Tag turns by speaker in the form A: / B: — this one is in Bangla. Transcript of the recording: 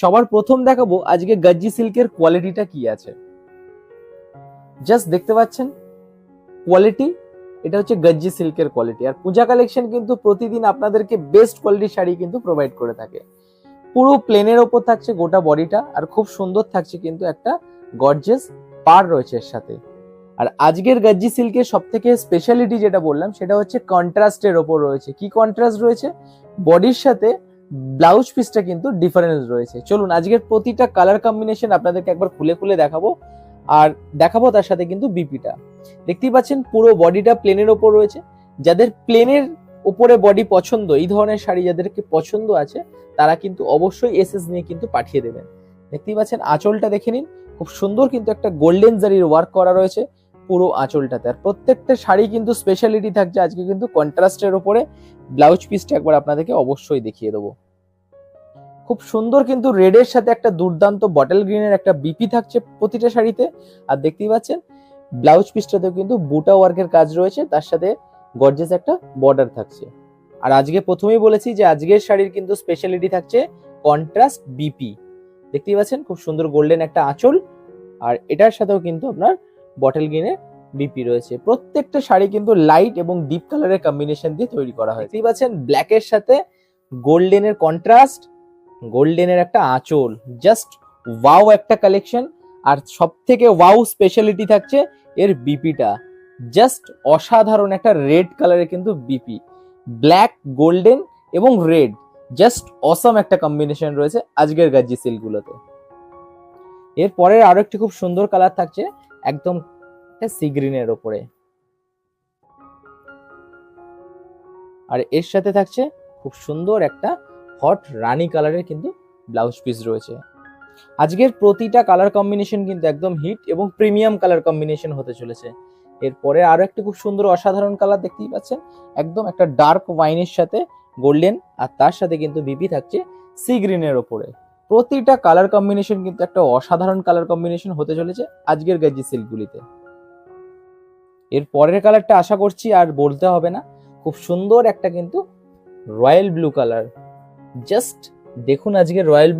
A: সবার প্রথম দেখাবো আজকে গজ্জি সিল্কের কোয়ালিটিটা কি আছে। জাস্ট দেখতে পাচ্ছেন? কোয়ালিটি এটা হচ্ছে গজ্জি সিল্কের কোয়ালিটি আর পূজা কালেকশন কিন্তু প্রতিদিন আপনাদেরকে বেস্ট কোয়ালিটির শাড়ি কিন্তু প্রোভাইড করে থাকে। পুরো প্লেনের ওপর থাকছে গোটা বডিটা, আর খুব সুন্দর থাকছে কিন্তু একটা গর্জেস পার রয়েছে এর সাথে। আর আজকের গজ্জি সিল্কের সব থেকে স্পেশালিটি যেটা বললাম, সেটা হচ্ছে কন্ট্রাস্টের ওপর রয়েছে। কি কন্ট্রাস্ট রয়েছে? বডির সাথে ব্লাউজ পিসটা কিন্তু ডিফারেন্স রয়েছে। চলুন, আজকের প্রতিটা কালার কম্বিনেশন আপনাদেরকে একবার খুলে খুলে দেখাবো। আর দেখাবো তার সাথে কিন্তু বিপিটা দেখতেই পাচ্ছেন, পুরো বডিটা প্লেনের ওপর রয়েছে। যাদের প্লেনের উপরে বডি পছন্দ, এই ধরনের শাড়ি যাদেরকে পছন্দ আছে, তারা কিন্তু অবশ্যই এসএস নিয়ে কিন্তু পাঠিয়ে দেবেন। দেখতেই পাচ্ছেন, আঁচলটা দেখে নিন। খুব সুন্দর কিন্তু একটা গোল্ডেন জারির ওয়ার্ক করা রয়েছে। পুরো আঁচলটাতে। আর প্রত্যেকটা শাড়ি কিন্তু স্পেশালিটি থাকছে আজকে কিন্তু কন্ট্রাস্টের ওপরে ব্লাউজ পিসটা একবার আপনাদেরকে অবশ্যই দেখিয়ে দেবো। খুব সুন্দর কিন্তু রেডের সাথে একটা দুর্দান্ত বটল গ্রিনের একটা বিপি থাকছে প্রতিটা শাড়িতে। আর দেখতেই পাচ্ছেন, ব্লাউজ পিসটাতেও কিন্তু বুটা ওয়ার্কের কাজ রয়েছে, তার সাথে গর্জেস একটা বর্ডার থাকছে। আর আজকে প্রথমেই বলেছি যে আজকের শাড়ির কিন্তু স্পেশালিটি থাকছে কন্ট্রাস্ট বিপি দেখতেই পাচ্ছেন, খুব সুন্দর গোল্ডেন একটা আঁচল। আর এটার সাথেও কিন্তু আপনার বটল গ্রিনের বিপি রয়েছে। প্রত্যেকটা শাড়ি কিন্তু লাইট এবং ডিপ কালারের কম্বিনেশন দিয়ে তৈরি করা হয় দেখতেই পাচ্ছেন ব্ল্যাকের সাথে গোল্ডেনের কন্ট্রাস্ট গোল্ডেনের একটা আঁচল জাস্ট ওয়াও একটা কালেকশন আর সব থেকে ওয়াও স্পেশালিটি থাকছে এর বিপিটা জাস্ট অসাধারণ একটা রেড কালারের কিন্তু বিপি ব্ল্যাক গোল্ডেন এবং রেড জাস্ট অসম একটা কম্বিনেশন রয়েছে আজকের গাজি সিল্কগুলোতে এর পরের আরও একটি খুব সুন্দর কালার থাকছে একদম সি গ্রিনের ওপরে। আর এর সাথে থাকছে খুব সুন্দর একটা হট রানি কালারের কিন্তু ব্লাউজ পিস রয়েছে। আজকের প্রতিটা কালার কম্বিনেশন কিন্তু একদম হিট এবং প্রিমিয়াম কালার কম্বিনেশন হতে চলেছে। এরপরে আরও একটি খুব সুন্দর অসাধারণ কালার দেখতেই পাচ্ছেন, একদম একটা ডার্ক ওয়াইনের সাথে গোল্ডেন আর তার সাথে কিন্তু বিপি থাকছে সি গ্রিনের ওপরে। প্রতিটা কালার কম্বিনেশন কিন্তু একটা অসাধারণ কালার কম্বিনেশন হতে চলেছে আজকের গাজি সিল্কগুলিতে এর পরের কালারটা আশা করছি আর বলতে হবে না, খুব সুন্দর একটা কিন্তু রয়্যাল ব্লু কালার জাস্ট দেখুন আজকে রয়্যাল